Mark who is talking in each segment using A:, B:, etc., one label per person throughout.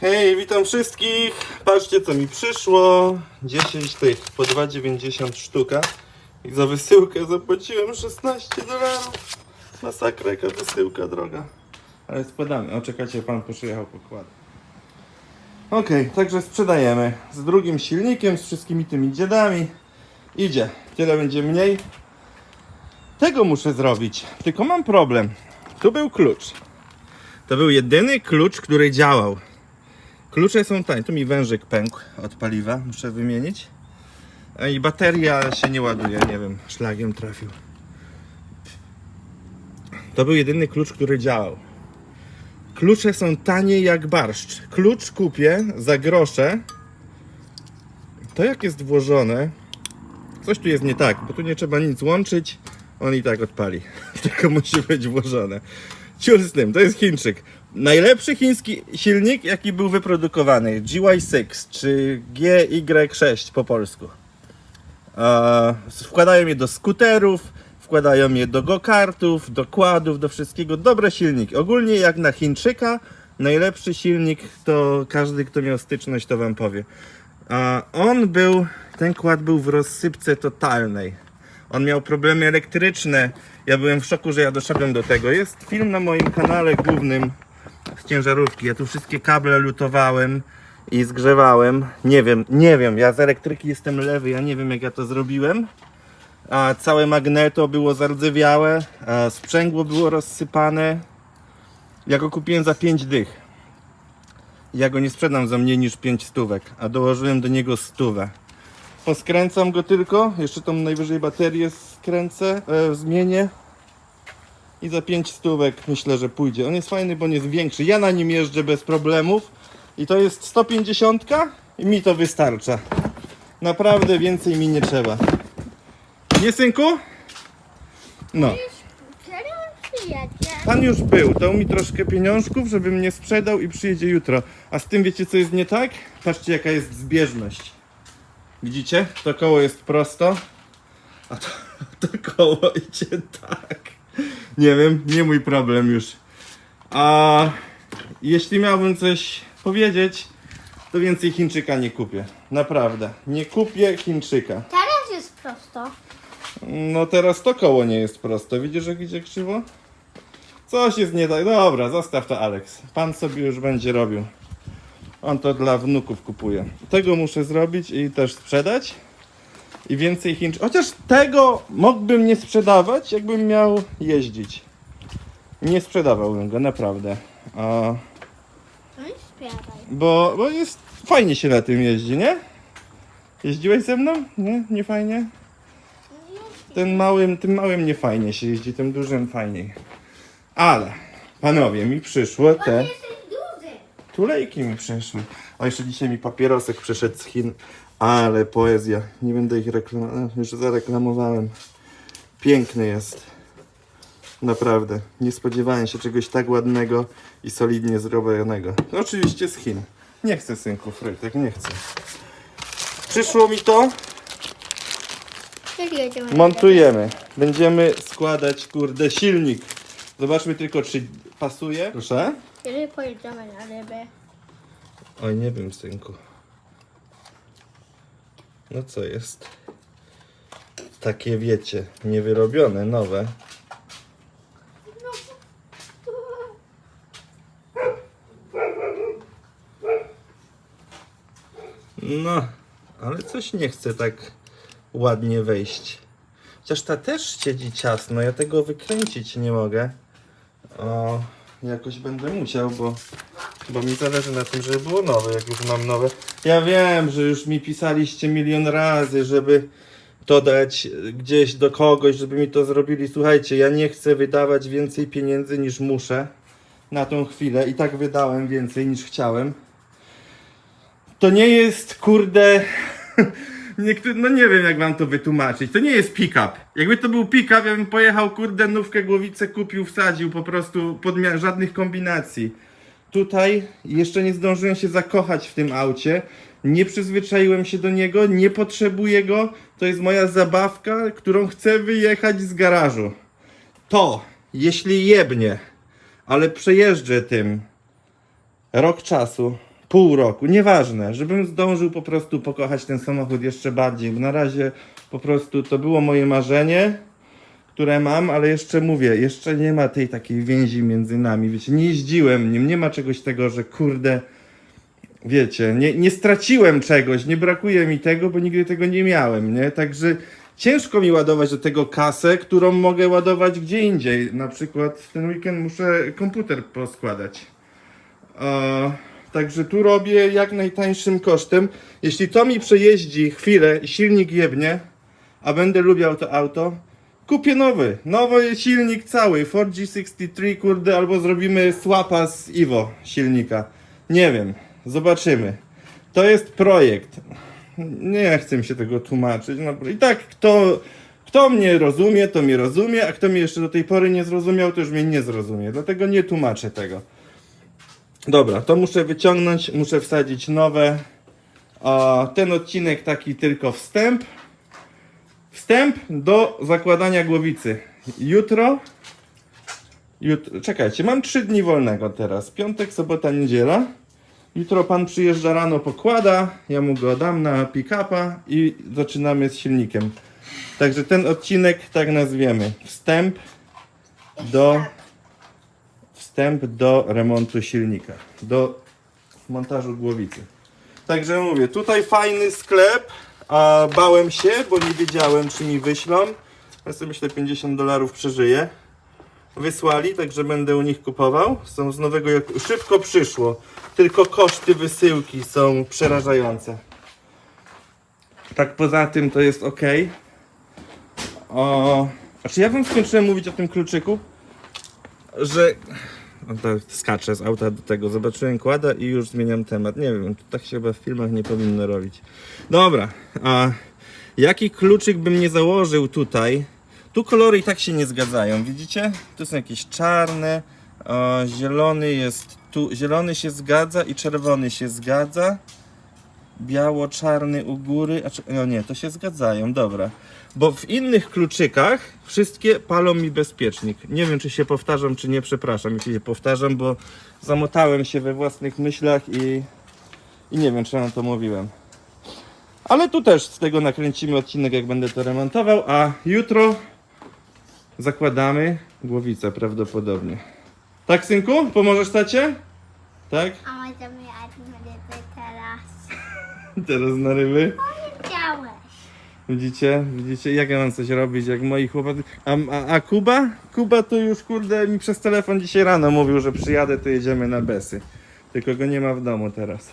A: Hej, witam wszystkich. Patrzcie co mi przyszło. 10 tych po 2,90 sztuka. I za wysyłkę zapłaciłem 16 dolarów. Masakra, jaka wysyłka droga. Ale składamy. O, czekajcie, pan przyjechał pokłada. Okej, także sprzedajemy. Z drugim silnikiem, z wszystkimi tymi dziadami. Idzie. Tyle będzie mniej. Tego muszę zrobić. Tylko mam problem. Tu był klucz. To był jedyny klucz, który działał. Klucze są tańsze. Tu mi wężyk pękł od paliwa. Muszę wymienić. A I bateria się nie ładuje. Nie wiem, szlagiem trafił. To był jedyny klucz, który działał. Klucze są tanie jak barszcz. Klucz kupię za grosze. To jak jest włożone, coś tu jest nie tak, bo tu nie trzeba nic łączyć. On i tak odpali. Tylko musi być włożone. Ciul z tym, to jest Chińczyk. Najlepszy chiński silnik, jaki był wyprodukowany, GY6 czy GY6 po polsku. E, wkładają je do skuterów, wkładają je do go-kartów, do kładów, do wszystkiego. Dobre silniki. Ogólnie jak na Chińczyka, najlepszy silnik to każdy, kto miał styczność, to wam powie. On był, ten kład był w rozsypce totalnej. On miał problemy elektryczne. Ja byłem w szoku, że ja doszedłem do tego. Jest film na moim kanale głównym ciężarówki. Ja tu wszystkie kable lutowałem i zgrzewałem. Nie wiem, nie wiem. Ja z elektryki jestem lewy. Ja nie wiem, jak ja to zrobiłem. A całe magneto było zardzewiałe, a sprzęgło było rozsypane. Ja go kupiłem za 5 dych. Ja go nie sprzedam za mniej niż 5 stówek, a dołożyłem do niego stówę. Poskręcam go tylko, jeszcze tą najwyżej baterię skręcę, e, zmienię i za 5 stówek myślę, że pójdzie. On jest fajny, bo on jest większy. Ja na nim jeżdżę bez problemów i to jest 150 i mi to wystarcza. Naprawdę więcej mi nie trzeba. Nie synku? No. Pan już był, dał mi troszkę pieniążków, żeby mnie sprzedał i przyjedzie jutro. A z tym wiecie co jest nie tak? Patrzcie jaka jest zbieżność. Widzicie? To koło jest prosto, a to, to koło idzie tak. Nie wiem, nie mój problem już. A jeśli miałbym coś powiedzieć, to więcej Chińczyka nie kupię. Naprawdę. Nie kupię Chińczyka.
B: Teraz jest prosto.
A: No teraz to koło nie jest prosto. Widzisz jak idzie krzywo? Coś jest nie tak. Dobra, zostaw to Alex. Pan sobie już będzie robił. On to dla wnuków kupuje. Tego muszę zrobić i też sprzedać. I więcej Chińczyków. Chociaż tego mógłbym nie sprzedawać, jakbym miał jeździć. Nie sprzedawałbym go, naprawdę. A,
B: No i
A: bo, bo jest fajnie się na tym jeździ, nie? Jeździłeś ze mną? Nie? Nie fajnie? Tym małym, tym małym nie fajnie się jeździ, tym dużym fajniej. Ale, panowie, mi przyszło te
B: Jesteś duży.
A: tulejki mi przyszły. O, jeszcze dzisiaj mi papierosek przyszedł z Chin, ale poezja. Nie będę ich reklamował, już zareklamowałem. Piękny jest. Naprawdę. Nie spodziewałem się czegoś tak ładnego i solidnie zrobionego. No, oczywiście z Chin. Nie chcę synku frytek, nie chcę. Przyszło mi to? Montujemy. Będziemy składać, kurde, silnik. Zobaczmy tylko, czy pasuje. Proszę.
B: Kiedy pojedziemy na ryby?
A: Oj, nie wiem, synku. No co jest? Takie wiecie, niewyrobione, nowe. No, ale coś nie chce tak ładnie wejść. Chociaż ta też siedzi ciasno, ja tego wykręcić nie mogę. O, jakoś będę musiał, bo, bo mi zależy na tym, żeby było nowe, jak już mam nowe. Ja wiem, że już mi pisaliście milion razy, żeby to dać gdzieś do kogoś, żeby mi to zrobili. Słuchajcie, ja nie chcę wydawać więcej pieniędzy niż muszę na tą chwilę i tak wydałem więcej niż chciałem. To nie jest, kurde, Niektóry, no nie wiem jak wam to wytłumaczyć. To nie jest pick-up. Jakby to był pick-up, ja bym pojechał, kurde, nówkę głowicę kupił, wsadził, po prostu podmia- żadnych kombinacji. Tutaj jeszcze nie zdążyłem się zakochać w tym aucie. Nie przyzwyczaiłem się do niego, nie potrzebuję go. To jest moja zabawka, którą chcę wyjechać z garażu. To, jeśli jebnie, ale przejeżdżę tym rok czasu, pół roku, nieważne, żebym zdążył po prostu pokochać ten samochód jeszcze bardziej, bo na razie po prostu to było moje marzenie, które mam, ale jeszcze mówię, jeszcze nie ma tej takiej więzi między nami, wiecie, nie jeździłem nim, nie ma czegoś tego, że kurde, wiecie, nie, nie straciłem czegoś, nie brakuje mi tego, bo nigdy tego nie miałem, nie? Także ciężko mi ładować do tego kasę, którą mogę ładować gdzie indziej. Na przykład w ten weekend muszę komputer poskładać. Także tu robię jak najtańszym kosztem. Jeśli to mi przejeździ chwilę silnik jebnie, a będę lubiał to auto, kupię nowy. Nowy silnik cały, Ford G63, kurde, albo zrobimy swapa z Ivo silnika. Nie wiem, zobaczymy. To jest projekt. Nie chcę mi się tego tłumaczyć. No, I tak, kto, kto mnie rozumie, to mnie rozumie, a kto mnie jeszcze do tej pory nie zrozumiał, to już mnie nie zrozumie. Dlatego nie tłumaczę tego. Dobra, to muszę wyciągnąć, muszę wsadzić nowe. Ten odcinek taki tylko wstęp. Wstęp do zakładania głowicy. Jutro. Jutro, czekajcie, mam 3 dni wolnego teraz. Piątek, sobota, niedziela. Jutro pan przyjeżdża rano, pokłada, ja mu go dam na pick-upa i zaczynamy z silnikiem. Także ten odcinek tak nazwiemy. Wstęp do wstęp do remontu silnika, do montażu głowicy. Także mówię, tutaj fajny sklep, a bałem się, bo nie wiedziałem czy mi wyślą. Ja sobie myślę 50 dolarów przeżyję. Wysłali, także będę u nich kupował. Są z nowego. Szybko przyszło. Tylko koszty wysyłki są przerażające. Tak poza tym to jest ok. O, czy ja wam skończyłem mówić o tym kluczyku? Że. To skaczę z auta do tego. Zobaczyłem kłada i już zmieniam temat. Nie wiem, to tak się chyba w filmach nie powinno robić. Dobra, a jaki kluczyk bym nie założył tutaj? Tu kolory i tak się nie zgadzają, widzicie? Tu są jakieś czarne, o, zielony jest tu, zielony się zgadza i czerwony się zgadza. Biało-czarny u góry, a no nie, to się zgadzają, dobra. Bo w innych kluczykach wszystkie palą mi bezpiecznik. Nie wiem, czy się powtarzam, czy nie, przepraszam, jeśli się powtarzam, bo zamotałem się we własnych myślach i, i nie wiem, czy na to mówiłem. Ale tu też z tego nakręcimy odcinek, jak będę to remontował, a jutro zakładamy głowicę prawdopodobnie. Tak, synku? Pomożesz tacie? Tak?
B: A Teraz
A: na ryby.
B: Chciałeś.
A: Widzicie? Widzicie? Jak ja mam coś robić, jak moi chłopacy... A, a, a Kuba? Kuba to już, kurde, mi przez telefon dzisiaj rano mówił, że przyjadę, to jedziemy na Besy. Tylko go nie ma w domu teraz.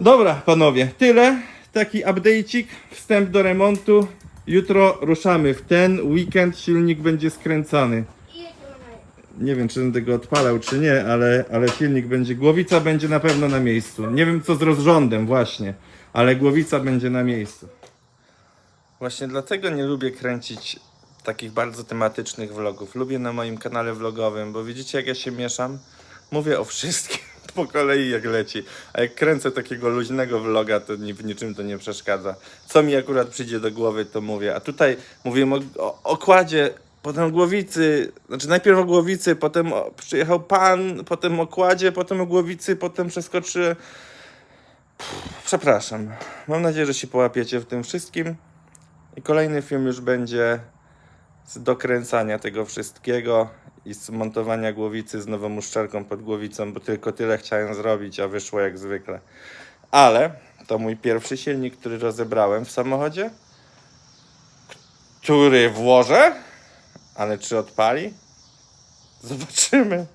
A: Dobra, panowie, tyle. Taki update'cik, wstęp do remontu. Jutro ruszamy w ten weekend, silnik będzie skręcany. Nie wiem, czy będę go odpalał, czy nie, ale, ale silnik będzie. Głowica będzie na pewno na miejscu. Nie wiem, co z rozrządem, właśnie, ale głowica będzie na miejscu. Właśnie dlatego nie lubię kręcić takich bardzo tematycznych vlogów. Lubię na moim kanale vlogowym, bo widzicie, jak ja się mieszam. Mówię o wszystkim po kolei, jak leci. A jak kręcę takiego luźnego vloga, to w niczym to nie przeszkadza. Co mi akurat przyjdzie do głowy, to mówię. A tutaj mówimy o, o okładzie, potem o głowicy. Znaczy najpierw o głowicy, potem przyjechał pan, potem o kładzie, potem o głowicy, potem przeskoczy. Przepraszam. Mam nadzieję, że się połapiecie w tym wszystkim. I kolejny film już będzie z dokręcania tego wszystkiego i z montowania głowicy z nową uszczelką pod głowicą, bo tylko tyle chciałem zrobić, a wyszło jak zwykle. Ale to mój pierwszy silnik, który rozebrałem w samochodzie, który włożę, ale czy odpali? Zobaczymy.